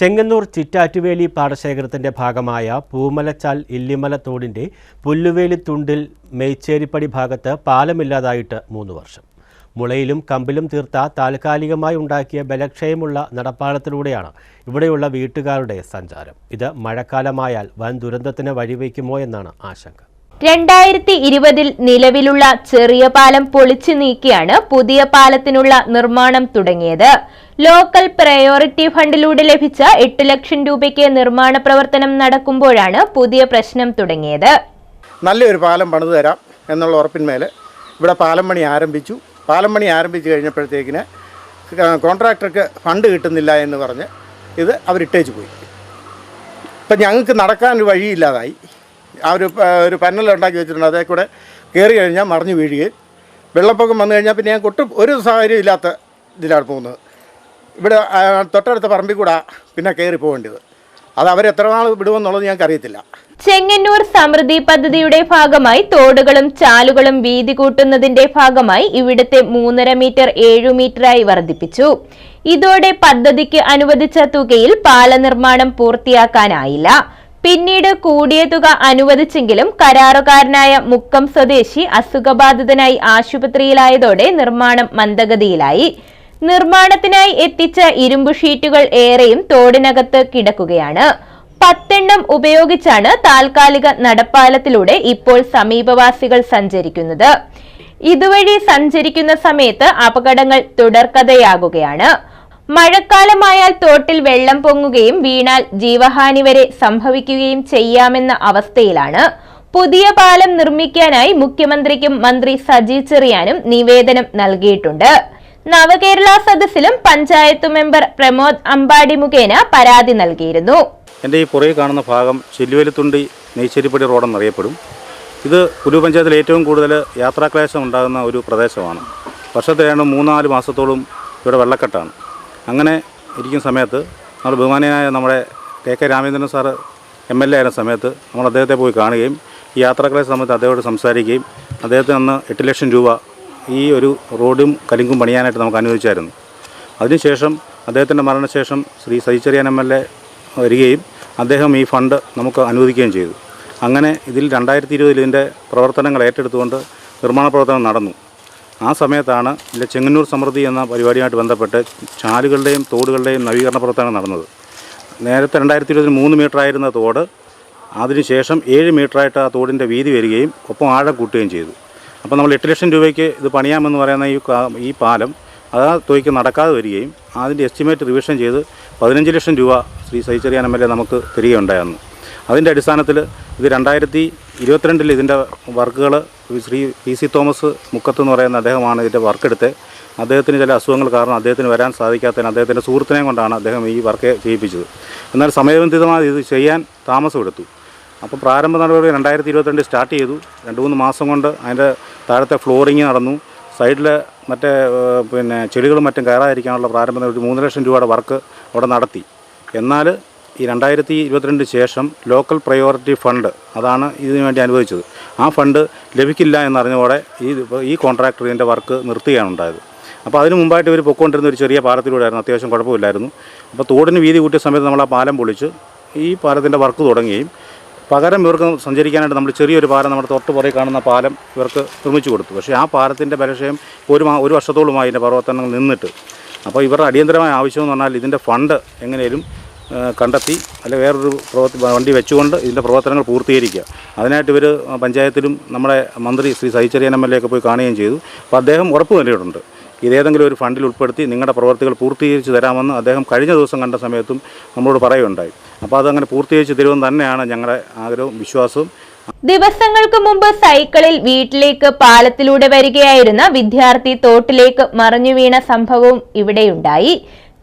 ചെങ്ങന്നൂർ ചിറ്റാറ്റുവേലി പാടശേഖരത്തിന്റെ ഭാഗമായ പൂമലച്ചാൽ ഇല്ലിമല തോടിന്റെ പുല്ലുവേലി തുണ്ടിൽ മേച്ചേരിപ്പടി ഭാഗത്ത് പാലമില്ലാതായിട്ട് മൂന്ന് വർഷം. മുളയിലും കമ്പിലും തീർത്ത താൽക്കാലികമായി ഉണ്ടാക്കിയ ബലക്ഷയമുള്ള നടപ്പാളത്തിലൂടെയാണ് ഇവിടെയുള്ള വീട്ടുകാരുടെ സഞ്ചാരം. ഇത് മഴക്കാലമായാൽ വൻ ദുരന്തത്തിന് വഴിവെക്കുമോ എന്നാണ് ആശങ്ക. രണ്ടായിരത്തി ഇരുപതിൽ നിലവിലുള്ള ചെറിയ പാലം പൊളിച്ചു നീക്കിയാണ് പുതിയ പാലത്തിനുള്ള നിർമ്മാണം തുടങ്ങിയത്. ലോക്കൽ പ്രയോറിറ്റി ഫണ്ടിലൂടെ ലഭിച്ച എട്ട് ലക്ഷം രൂപയ്ക്ക് നിർമ്മാണ പ്രവർത്തനം നടക്കുമ്പോഴാണ് പുതിയ പ്രശ്നം തുടങ്ങിയത്. നല്ലൊരു പാലം പണിത് തരാം എന്നുള്ള ഉറപ്പിന്മേൽ ഇവിടെ പാലം പണി ആരംഭിച്ചു. പാലം പണി ആരംഭിച്ചു കഴിഞ്ഞപ്പോഴത്തേക്കിന് കോൺട്രാക്ടർക്ക് ഫണ്ട് കിട്ടുന്നില്ല എന്ന് പറഞ്ഞ് ഇത് അവരിട്ടേച്ച് പോയി. ഇപ്പം ഞങ്ങൾക്ക് നടക്കാൻ വഴിയില്ലാതായി. ആ ഒരു ഒരു പന്നൽ ഉണ്ടാക്കി വെച്ചിട്ടുണ്ട്. അതേ കൂടെ കയറി കഴിഞ്ഞാൽ മറിഞ്ഞു വീഴുകയും. വെള്ളപ്പൊക്കം വന്നു കഴിഞ്ഞാൽ പിന്നെ ഞാൻ ഒട്ടും ഒരു സാഹചര്യം ഇല്ലാത്ത ഇതിലാണ് പോകുന്നത്. ഇവിടെ തൊട്ടടുത്ത പറമ്പിൽ കൂടെ പിന്നെ കയറി പോകേണ്ടത്. അത് അവർ എത്ര നാൾ വിടുമെന്നുള്ളത് ഞങ്ങൾക്ക് അറിയത്തില്ല ചെങ്ങന്നൂർ സമൃദ്ധി പദ്ധതിയുടെ ഭാഗമായി തോടുകളും ചാലുകളും വീതി കൂട്ടുന്നതിന്റെ ഭാഗമായി ഇവിടുത്തെ മൂന്നര മീറ്റർ ഏഴു മീറ്ററായി വർദ്ധിപ്പിച്ചു. ഇതോടെ പദ്ധതിക്ക് അനുവദിച്ച തുകയിൽ പാല നിർമ്മാണം പൂർത്തിയാക്കാനായില്ല. പിന്നീട് കൂടിയ തുക അനുവദിച്ചെങ്കിലും കരാറുകാരനായ മുക്കം സ്വദേശി അസുഖബാധിതനായി ആശുപത്രിയിലായതോടെ നിർമ്മാണം മന്ദഗതിയിലായി. നിർമ്മാണത്തിനായി എത്തിച്ച ഇരുമ്പു ഷീറ്റുകൾ ഏറെയും തോടിനകത്ത് കിടക്കുകയാണ്. പത്തെണ്ണം ഉപയോഗിച്ചാണ് താൽക്കാലിക നടപ്പാലത്തിലൂടെ ഇപ്പോൾ സമീപവാസികൾ സഞ്ചരിക്കുന്നത്. ഇതുവഴി സഞ്ചരിക്കുന്ന സമയത്ത് അപകടങ്ങൾ തുടർക്കഥയാകുകയാണ്. മഴക്കാലമായാൽ തോട്ടിൽ വെള്ളം പൊങ്ങുകയും വീണാൽ ജീവഹാനി വരെ സംഭവിക്കുകയും ചെയ്യാമെന്ന അവസ്ഥയിലാണ്. പുതിയ പാലം നിർമ്മിക്കാനായി മുഖ്യമന്ത്രിക്കും മന്ത്രി സജി ചെറിയാനും നിവേദനം നൽകിയിട്ടുണ്ട്. നവകേരള സദസ്സിലും പഞ്ചായത്ത് മെമ്പർ പ്രമോദ് അമ്പാടി മുഖേന പരാതി നൽകിയിരുന്നു. എന്റെ ഈ പുറകെ കാണുന്ന ഭാഗം ചെല്ലുവേലിത്തുണ്ടി നെയ്ശ്ശേരിപ്പടി റോഡെന്നറിയപ്പെടും. ഇത് പുലു പഞ്ചായത്തിൽ ഏറ്റവും കൂടുതൽ യാത്രാക്ലേശം ഉണ്ടാകുന്ന ഒരു പ്രദേശമാണ്. വർഷത്തിലാണ് മൂന്നാൽ മാസത്തോളം ഇവിടെ വെള്ളക്കെട്ടാണ്. അങ്ങനെ ഇരിക്കുന്ന സമയത്ത് നമ്മൾ ബഹുമാനീയനായ നമ്മുടെ K K Ramachandran sir M L A ആയിരുന്ന സമയത്ത് നമ്മൾ അദ്ദേഹത്തെ പോയി കാണുകയും ഈ യാത്രകളെ സംബന്ധിച്ച് അദ്ദേഹത്തോട് സംസാരിക്കുകയും അദ്ദേഹത്തിന് അന്ന് എട്ട് ലക്ഷം രൂപ ഈ ഒരു റോഡും കലിങ്കും പണിയാനായിട്ട് നമുക്ക് അനുവദിച്ചായിരുന്നു. അതിനുശേഷം അദ്ദേഹത്തിന്റെ മരണശേഷം Shri Saji Cherian M L A വരികയും അദ്ദേഹം ഈ ഫണ്ട് നമുക്ക് അനുവദിക്കുകയും ചെയ്തു. അങ്ങനെ ഇതിൽ രണ്ടായിരത്തി ഇരുപതിൽ ഇതിന്റെ പ്രവർത്തനങ്ങൾ ഏറ്റെടുത്തുകൊണ്ട് നിർമ്മാണ പ്രവർത്തനം നടന്നു. ആ സമയത്താണ് ഇതിലെ ചെങ്ങന്നൂർ സമൃദ്ധി എന്ന പരിപാടിയുമായിട്ട് ബന്ധപ്പെട്ട് ചാലുകളുടെയും തോടുകളുടെയും നവീകരണ പ്രവർത്തനം നടന്നത്. നേരത്തെ രണ്ടായിരത്തി ഇരുപതിൽ മൂന്ന് മീറ്റർ ആയിരുന്ന തോട് അതിനുശേഷം ഏഴ് മീറ്ററായിട്ട് ആ തോടിന്റെ വീതി വരികയും ഒപ്പം ആഴം കൂട്ടുകയും ചെയ്തു. അപ്പോൾ നമ്മൾ എട്ട് ലക്ഷം രൂപയ്ക്ക് ഇത് പണിയാമെന്ന് പറയുന്ന ഈ ഈ പാലം അത് ആ തുകയ്ക്ക് നടക്കാതെ വരികയും അതിന്റെ എസ്റ്റിമേറ്റ് റിവിഷൻ ചെയ്ത് പതിനഞ്ച് ലക്ഷം രൂപ Shri Saji Cherian M L A നമുക്ക് തിരികെയുണ്ടായിരുന്നു. അതിന്റെ അടിസ്ഥാനത്തിൽ ഇത് രണ്ടായിരത്തി ഇരുപത്തിരണ്ടിൽ ഇതിന്റെ വർക്കുകൾ ശ്രീ പി സി തോമസ് മുക്കത്ത് എന്ന് പറയുന്ന അദ്ദേഹമാണ് ഇതിന്റെ വർക്കെടുത്ത് അദ്ദേഹത്തിന് ചില അസുഖങ്ങൾ കാരണം അദ്ദേഹത്തിന് വരാൻ സാധിക്കാത്തതിന് അദ്ദേഹത്തിന്റെ സുഹൃത്തിനെ കൊണ്ടാണ് അദ്ദേഹം ഈ വർക്ക് ചെയ്യിപ്പിച്ചത്. എന്നാൽ സമയബന്ധിതമായി ഇത് ചെയ്യാൻ താമസമെടുത്തു. അപ്പോൾ പ്രാരംഭ നടപടി രണ്ടായിരത്തി ഇരുപത്തിരണ്ട് സ്റ്റാർട്ട് ചെയ്തു. രണ്ട് മൂന്ന് മാസം കൊണ്ട് അതിന്റെ താഴത്തെ ഫ്ലോറിങ് നടന്നു. സൈഡിൽ മറ്റേ പിന്നെ ചെടികളും മറ്റും കയറാതിരിക്കാനുള്ള പ്രാരംഭ നടപടി മൂന്ന് ലക്ഷം രൂപയുടെ വർക്ക് അവിടെ നടത്തി. എന്നാൽ ഈ രണ്ടായിരത്തി ഇരുപത്തിരണ്ടിന് ശേഷം ലോക്കൽ പ്രയോറിറ്റി ഫണ്ട് അതാണ് ഇതിനു വേണ്ടി അനുവദിച്ചത്. ആ ഫണ്ട് ലഭിക്കില്ല എന്നറിഞ്ഞതോടെ ഈ ഈ കോൺട്രാക്ടർ ഇതിന്റെ വർക്ക് നിർത്തുകയാണ് ഉണ്ടായത്. അപ്പോൾ അതിന് മുമ്പായിട്ട് ഇവർ പൊക്കൊണ്ടിരുന്ന ഒരു ചെറിയ പാലത്തിലൂടെയായിരുന്നു അത്യാവശ്യം കുഴപ്പമില്ലായിരുന്നു. അപ്പോൾ തോടിന് വീതി കൂട്ടിയ സമയത്ത് നമ്മൾ ആ പാലം പൊളിച്ച് ഈ പാലത്തിന്റെ വർക്ക് തുടങ്ങുകയും പകരം ഇവർക്ക് സഞ്ചരിക്കാനായിട്ട് നമ്മൾ ചെറിയൊരു പാലം നമ്മുടെ തൊട്ട് പുറകെ കാണുന്ന പാലം ഇവർക്ക് നിർമ്മിച്ചു കൊടുത്തു. പക്ഷേ ആ പാലത്തിന്റെ ബലക്ഷയം ഒരു ഒരു വർഷത്തോളമായി ഇതിന്റെ പ്രവർത്തനങ്ങൾ നിന്നിട്ട്. അപ്പോൾ ഇവരുടെ അടിയന്തരമായ ആവശ്യം എന്ന് പറഞ്ഞാൽ ഇതിന്റെ ഫണ്ട് എങ്ങനെയും കണ്ടെത്തി അല്ലെ വേറൊരു പ്രവർത്തി വണ്ടി വെച്ചുകൊണ്ട് ഇതിന്റെ പ്രവർത്തനങ്ങൾ പൂർത്തീകരിക്കുക. അതിനായിട്ട് ഇവർ പഞ്ചായത്തിലും നമ്മുടെ മന്ത്രി Shri Saji Cherian M L A ഒക്കെ പോയി കാണുകയും ചെയ്തു. അപ്പോൾ അദ്ദേഹം ഉറപ്പ് നൽകിയിട്ടുണ്ട്. ഇതേതെങ്കിലും ഒരു ഫണ്ടിൽ ഉൾപ്പെടുത്തി നിങ്ങളുടെ പ്രവർത്തികൾ പൂർത്തീകരിച്ച് തരാമെന്ന് അദ്ദേഹം കഴിഞ്ഞ ദിവസം കണ്ട സമയത്തും നമ്മളോട് പറയുകയുണ്ടായി. അപ്പോൾ അതങ്ങനെ പൂർത്തീകരിച്ച് തരുമെന്ന് തന്നെയാണ് ഞങ്ങളുടെ ആഗ്രഹവും വിശ്വാസവും. ദിവസങ്ങൾക്ക് മുമ്പ് സൈക്കിളിൽ വീട്ടിലേക്ക് പാലത്തിലൂടെ വരികയായിരുന്ന വിദ്യാർത്ഥി തോട്ടിലേക്ക് മറിഞ്ഞു വീണ സംഭവവും ഇവിടെയുണ്ടായി.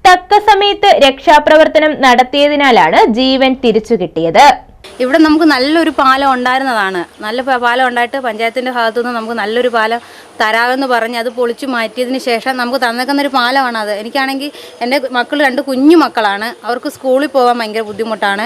തക്ക സമയത്ത് രക്ഷാപ്രവർത്തനം നടത്തിയതിനാലാണ് ജീവൻ തിരിച്ചു കിട്ടിയത് ഇവിടെ നമുക്ക് നല്ലൊരു പാലം ഉണ്ടായിരുന്നതാണ്. നല്ല പാലം ഉണ്ടായിട്ട് പഞ്ചായത്തിന്റെ ഭാഗത്തു നിന്ന് നമുക്ക് നല്ലൊരു പാലം തരാമെന്ന് പറഞ്ഞ് അത് പൊളിച്ചു മാറ്റിയതിന് ശേഷം നമുക്ക് തന്നേക്കുന്നൊരു പാലമാണ് അത്. എനിക്കാണെങ്കിൽ എന്റെ മക്കൾ രണ്ട് കുഞ്ഞു മക്കളാണ്. അവർക്ക് സ്കൂളിൽ പോകാൻ ഭയങ്കര ബുദ്ധിമുട്ടാണ്.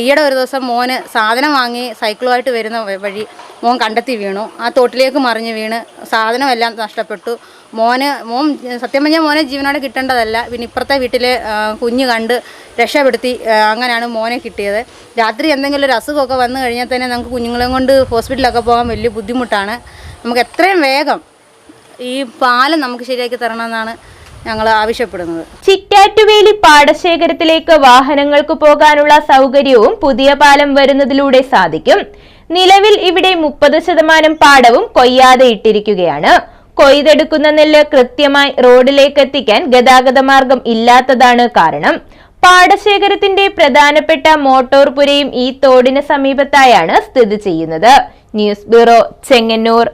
ഈയിടെ ഒരു ദിവസം മോന് സാധനം വാങ്ങി സൈക്കിളുമായിട്ട് വരുന്ന വഴി മോൻ കണ്ടെത്തി വീണു. ആ തോട്ടിലേക്ക് മറിഞ്ഞ് വീണ് സാധനമെല്ലാം നഷ്ടപ്പെട്ടു. മോന് മോൻ സത്യം പറഞ്ഞാൽ മോനെ ജീവനോടെ കിട്ടേണ്ടതല്ല. പിന്നെ ഇപ്പുറത്തെ വീട്ടിലെ കുഞ്ഞ് കണ്ട് രക്ഷപ്പെടുത്തി അങ്ങനെയാണ് മോനെ കിട്ടിയത്. രാത്രി എന്തെങ്കിലും ഒരു അസുഖമൊക്കെ വന്നു കഴിഞ്ഞാൽ തന്നെ നമുക്ക് കുഞ്ഞുങ്ങളെ കൊണ്ട് ഹോസ്പിറ്റലൊക്കെ പോകാൻ വലിയ ബുദ്ധിമുട്ടാണ്. നമുക്ക് എത്രയും വേഗം ഈ പാലം നമുക്ക് ശരിയാക്കി തരണമെന്നാണ് ഞങ്ങൾ ആവശ്യപ്പെടുന്നത്. ചിറ്റാറ്റുവേലി പാടശേഖരത്തിലേക്ക് വാഹനങ്ങൾക്ക് പോകാനുള്ള സൗകര്യവും പുതിയ പാലം വരുന്നതിലൂടെ സാധിക്കും. നിലവിൽ ഇവിടെ മുപ്പത് ശതമാനം പാടവും കൊയ്യാതെ ഇട്ടിരിക്കുകയാണ്. കൊയ്തെടുക്കുന്ന നെല്ല് കൃത്യമായി റോഡിലേക്ക് എത്തിക്കാൻ ഗതാഗത മാർഗം ഇല്ലാത്തതാണ് കാരണം. പാടശേഖരത്തിന്റെ പ്രധാനപ്പെട്ട മോട്ടോർ പുരയും ഈ തോടിന് സമീപത്തായാണ് സ്ഥിതി ചെയ്യുന്നത്. News bureau Chengannur.